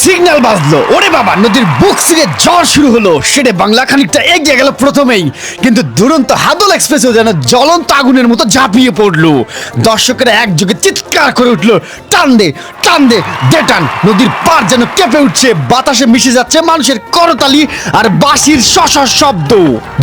Signal বাজলো। ওরে বাবা, নদীর বুক সিরে জ্বর শুরু হলো। সেটে বাংলা খানিকটা এগিয়ে গেল প্রথমেই, কিন্তু দুরন্ত হাদল এক্সপ্রেসও যেন জ্বলন্ত আগুনের মতো ঝাঁপিয়ে পড়ল। দর্শকেরা একযোগে চিৎকার করে উঠল, টান দে টান দে দে টান নদীর পার যেন কেঁপে উঠছে, বাতাসে মিশে যাচ্ছে মানুষের করতালি আর বাঁশির শশ শব্দ।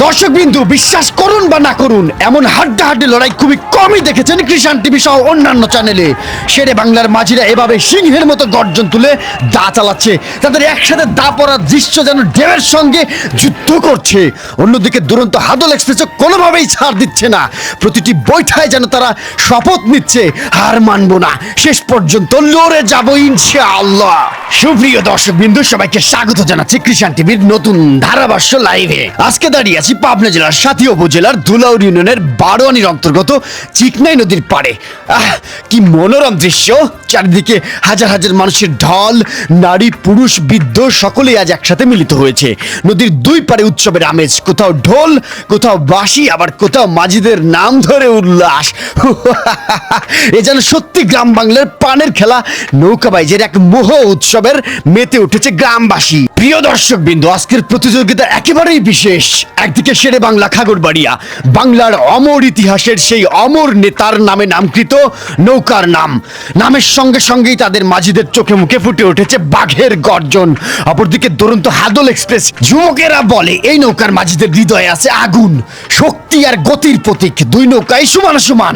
দর্শক বিন্দু বিশ্বাস করুন বা না করুন, এমন হাড্ডাহাড্ডি লড়াই খুবই কমই দেখেছেন কৃষাণ টিভি সহ অন্যান্য চ্যানেলে। শেরে বাংলার মাঝিরা এভাবে সিংহের মতো গর্জন তুলে দা চালাচ্ছে, তাদের একসাথে দা পড়ার দৃশ্য যেন ঢেউয়ের সঙ্গে যুদ্ধ করছে। অন্যদিকে দুরন্ত হাদল এক্সপ্রেসও কোনোভাবেই ছাড় দিচ্ছে না। প্রতিটি বৈঠায় যেন তারা শপথ নিচ্ছে, হার মানবো না। শেষ পর্যন্ত লড়ে যাব ইনশাআল্লাহ। সুপ্রিয় দর্শক বিন্দু সবাইকে স্বাগত জানাচ্ছি কৃষাণ টিভির নতুন ধারাভাষ্য লাইভে। আজকে দাঁড়িয়ে আছি পাবনা জেলার সাথী উপজেলার ধুলাউর ইউনিয়নের বারোয়ানির অন্তর্গত চিকনাই নদীর পাড়ে। আহ, কি মনোরম দৃশ্য। চারিদিকে হাজার হাজার মানুষের ঢল, নারী, পুরুষ, বৃদ্ধ, সকলেই আজ একসাথে মিলিত হয়েছে। নদীর দুই পারে উৎসবের আমেজ, কোথাও ঢোল, কোথাও বাঁশি, আবার কোথাও মাঝিদের নাম ধরে উল্লাস। এ যেন সত্যি গ্রাম বাংলার পানের খেলা নৌকাবাইজের এক মোহ উৎসবের মেতে উঠেছে গ্রামবাসী। প্রিয় দর্শক বিন্দু আজকের প্রতিযোগিতা একেবারেই বিশেষ। একদিকে শেরে বাংলা খাগড়বাড়িয়া, বাংলার অমর ইতিহাসের সেই অমর নেতার নামে নামকৃত নৌকার নাম। নামের সঙ্গে সঙ্গেই তাদের মাঝিদের চোখে মুখে ফুটে উঠেছে বাঘের গর্জন। অপরদিকে দুরন্ত হাদল এক্সপ্রেস, যুবকেরা বলে, এই নৌকার মাঝিদের হৃদয়ে আছে আগুন, শক্তি আর গতির প্রতীক। দুই নৌকাই সমান সমান।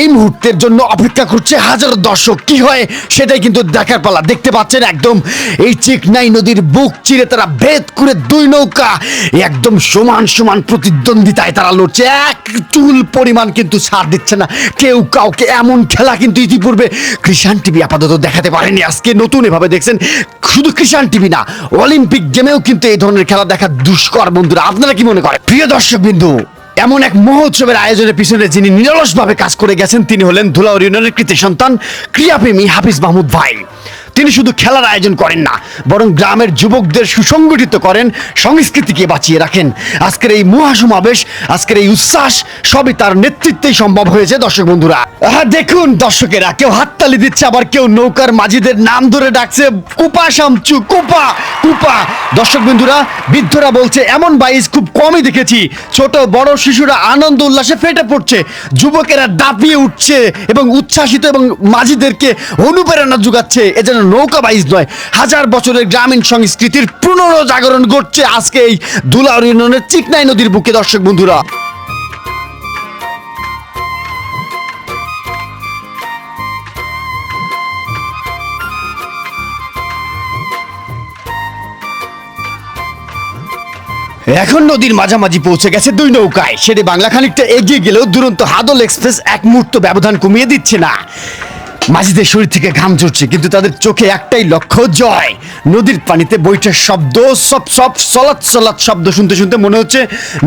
এই মুহূর্তের জন্য অপেক্ষা করছে হাজারো দর্শক। কি হয়? সেটাই কিন্তু দেখার পালা। দেখতে পাচ্ছেন একদম এই চিকনাই নদীর বুক চিরে তারা ভেদ করে দুই নৌকা। একদম সমান সমান প্রতিদ্বন্দ্বিতায় তারা লড়ছে। এক চুল পরিমাণ কিন্তু ছাড় দিচ্ছে না। কেউ কাউকে এমন খেলা কিন্তু ইতিপূর্বে কৃষাণ টিভি আপাতত দেখাতে পারেনি। আজকে নতুন এভাবে দেখছেন, শুধু কৃষাণ টিভি না, অলিম্পিক গেমেও কিন্তু এই ধরনের খেলা দেখা দুষ্কর বন্ধুরা। আপনারা কি মনে করেন? প্রিয় দর্শক বিন্দু এমন এক মহোৎসবের আয়োজনের পিছনে যিনি নিরলসভাবে কাজ করে গেছেন, তিনি হলেন ধুলাউর ইউনিয়নের কৃতি সন্তান ক্রিয়াপ্রেমী হাফিজ মাহমুদ ভাই। তিনি শুধু খেলার আয়োজন করেন না বরং গ্রামের যুবকদের সুসংগঠিত করেন সংস্কৃতিকে বাঁচিয়ে রাখেন। আজকের এই মহাসমাবেশ আজকের এই উচ্ছ্বাস সবই তার নেতৃত্বেই সম্ভব হয়েছে দর্শক বন্ধুরা। আহা, দেখুন দর্শকেরা কেউ হাততালি দিচ্ছে আবার কেউ নৌকার মাঝিদের নাম ধরে ডাকছে কুপা শামচু কুপা কুপা। দর্শক বন্ধুরা বৃদ্ধরা বলছে এমন বাইস খুব কমই দেখেছি। ছোট বড় শিশুরা আনন্দ উল্লাসে ফেটে পড়ছে। যুবকেরা দাপিয়ে উঠছে এবং উচ্ছ্বাসিত এবং মাঝিদেরকে অনুপ্রেরণা যোগাচ্ছে। এ যেন নৌকা বাইজ নয়, হাজার বছরের গ্রামীণ সংস্কৃতির পুনরজাগরণ ঘটছে আজকে এই দুলাউর ইউনিয়নের চিকনাই নদীর বুকে। দর্শক বন্ধুরা, এখন নদীর মাঝামাঝি পৌঁছে গেছে দুই নৌকায়। সেটি বাংলা খানিকটা এগিয়ে গেলেও দুরন্ত হাদল এক্সপ্রেস এক মুহূর্ত ব্যবধান কমিয়ে দিচ্ছে না। মাঝিদের শরীর থেকে ঘাম ঝরছে, কিন্তু তাদের চোখে একটাই লক্ষ্য, জয়। নদীর পানিতে বৈঠার শব্দ, সব সব, সলাৎ সলাৎ শব্দ শুনতে শুনতে মনে হচ্ছে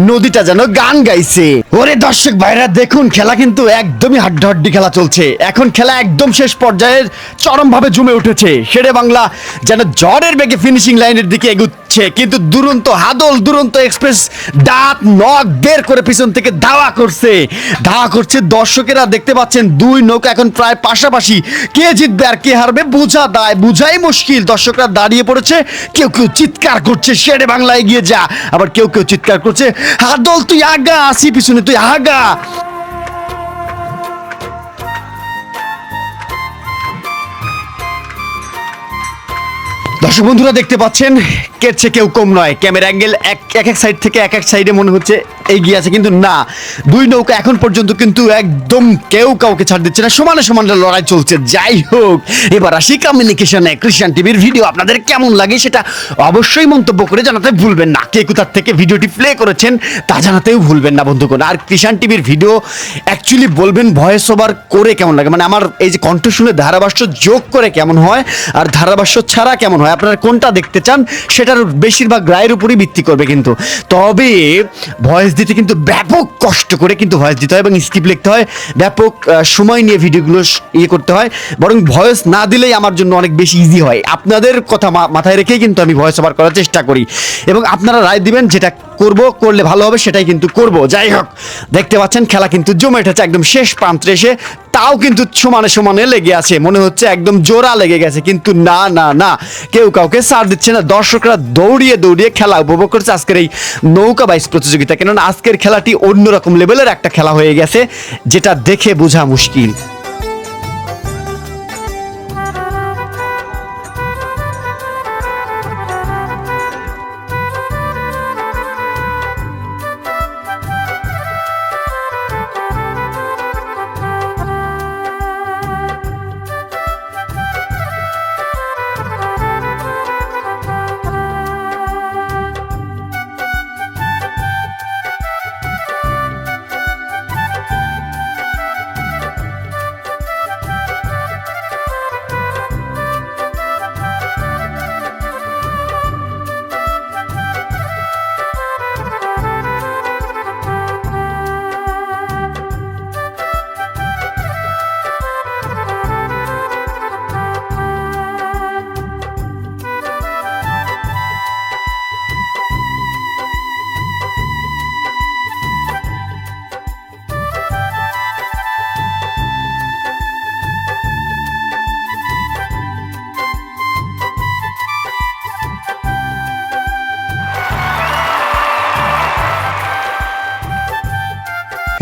নদীটা যেন গান গাইছে। ওরে দর্শক ভাইরা, দেখুন, খেলা কিন্তু একদমই হাড্ডাহাড্ডি খেলা চলছে। এখন খেলা একদম শেষ পর্যায়ের চরমভাবে জমে উঠেছে। শেরে বাংলা যেন জ্বরের বেগে ফিনিশিং লাইনের দিকে এগুচ্ছে। কিন্তু দুরন্ত হাদল, দুরন্ত এক্সপ্রেস দাঁত, নখ বের করে পিছন থেকে ধাওয়া করছে। ধাওয়া করছে দর্শকেরা, দেখতে পাচ্ছেন দুই নৌকা এখন প্রায় পাশাপাশি। কে জিতবে আর কে হারবে বোঝা দায়, বোঝাই মুশকিল। দর্শকরা দাঁড়িয়ে পড়েছে, কেউ কেউ চিৎকার করছে, শেরে বাংলা এগিয়ে যা। আবার কেউ কেউ চিৎকার করছে, হাদল, তুই আগা, আসি পিছনে, তুই আগা। দর্শক বন্ধুরা দেখতে পাচ্ছেন কেটছে কেউ কম নয়। ক্যামেরা অ্যাঙ্গেল এক এক সাইড থেকে এক এক সাইডে মনে হচ্ছে এগিয়ে আছে, কিন্তু না, দুই নৌকা এখন পর্যন্ত কিন্তু একদম কেউ কাউকে ছাড় দিচ্ছে না। সমানে সমানে লড়াই চলছে। যাই হোক, এবার আসি কমিউনিকেশনে ক্রিশ্চিয়ান টিভির ভিডিও আপনাদের কেমন লাগে সেটা অবশ্যই মন্তব্য করে জানাতে ভুলবেন না। কে কোথার থেকে ভিডিওটি প্লে করেছেন তা জানাতেও ভুলবেন না, বন্ধুগণ। আর ক্রিশ্চিয়ান টিভির ভিডিও অ্যাকচুয়ালি বলবেন ভয়েস ওভার করে কেমন লাগে? মানে আমার এই যে কণ্ঠ শুনে ধারাভাষ্য যোগ করে কেমন হয়, আর ধারাভাষ্য ছাড়া কেমন হয়? আপনারা কোনটা দেখতে চান, সেটার বেশিরভাগ রায়ের উপরই ভিত্তি করবে কিন্তু। তবে ভয়েস দিতে কিন্তু ব্যাপক কষ্ট করে কিন্তু ভয়েস দিতে হয় এবং স্ক্রিপ্ট লিখতে হয়। ব্যাপক সময় নিয়ে ভিডিওগুলো ইয়ে করতে হয়। বরং ভয়েস না দিলেই আমার জন্য অনেক বেশি ইজি হয়। আপনাদের কথা মাথায় রেখেই কিন্তু আমি ভয়েস ওভার করার চেষ্টা করি। এবং আপনারা রায় দিবেন যেটা করব, করলে ভালো হবে, সেটাই কিন্তু করব। যাই হোক, দেখতে পাচ্ছেন, খেলা কিন্তু জমে উঠেছে, একদম শেষ প্রান্তে এসে, তাও কিন্তু সমানে সমানে লেগে আছে, মনে হচ্ছে একদম জোড়া লেগে গেছে, কিন্তু না না না, কেউ কাউকে সার দিচ্ছে না, দর্শকরা দৌড়িয়ে দৌড়িয়ে খেলা উপভোগ করছে, আজকের এই নৌকা বাইস প্রতিযোগিতা, কেননা আজকের খেলাটি অন্যরকম লেভেলের একটা খেলা হয়ে গেছে, যেটা দেখে বোঝা মুশকিল।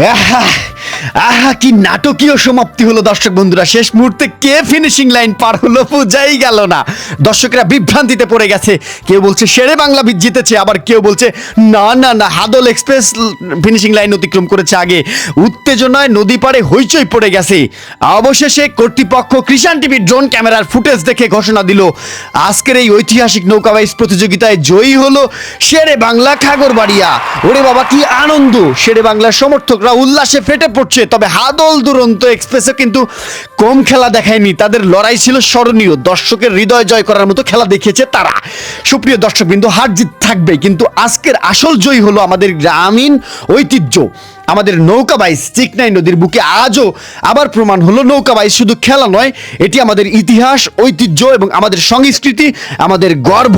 Ah, আহা, কি নাটকীয় সমাপ্তি হলো দর্শক বন্ধুরা। শেষ মুহূর্তে কে ফিনিশিং লাইন পার হলো বোঝাই গেল না। দর্শকরা বিভ্রান্তিতে পড়ে গেছে। কেউ বলছে শেরে বাংলা জিতেছে, আবার কেউ বলছে না না না, হাদল এক্সপ্রেস ফিনিশিং লাইন অতিক্রম করেছে আগে। উত্তেজনায় নদী পাড়ে হইচই পড়ে গেছে। অবশেষে কর্তৃপক্ষ কৃষাণ টিভির ড্রোন ক্যামেরার ফুটেজ দেখে ঘোষণা দিল, আজকের এই ঐতিহাসিক নৌকা বাইচ প্রতিযোগিতায় জয়ী হলো শেরে বাংলা খাগরবাড়িয়া ওরে বাবা, কি আনন্দ! শেরে বাংলার সমর্থকরা উল্লাসে ফেটে পড়ছে তবে হাদল দুরন্ত এক্সপ্রেসে কিন্তু কম খেলা দেখায়নি। তাদের লড়াই ছিল স্মরণীয়। দর্শকের হৃদয় জয় করার মতো খেলা দেখিয়েছে তারা। সুপ্রিয় দর্শক বিন্দু হার জিত থাকবে কিন্তু আজকের আসল জয়ী হলো আমাদের গ্রামীণ ঐতিহ্য। আমাদের নৌকা বাইস চিকনাই নদীর বুকে আজও আবার প্রমাণ হলো। নৌকা বাইস শুধু খেলা নয়, এটি আমাদের ইতিহাস, ঐতিহ্য এবং আমাদের সংস্কৃতি, আমাদের গর্ব।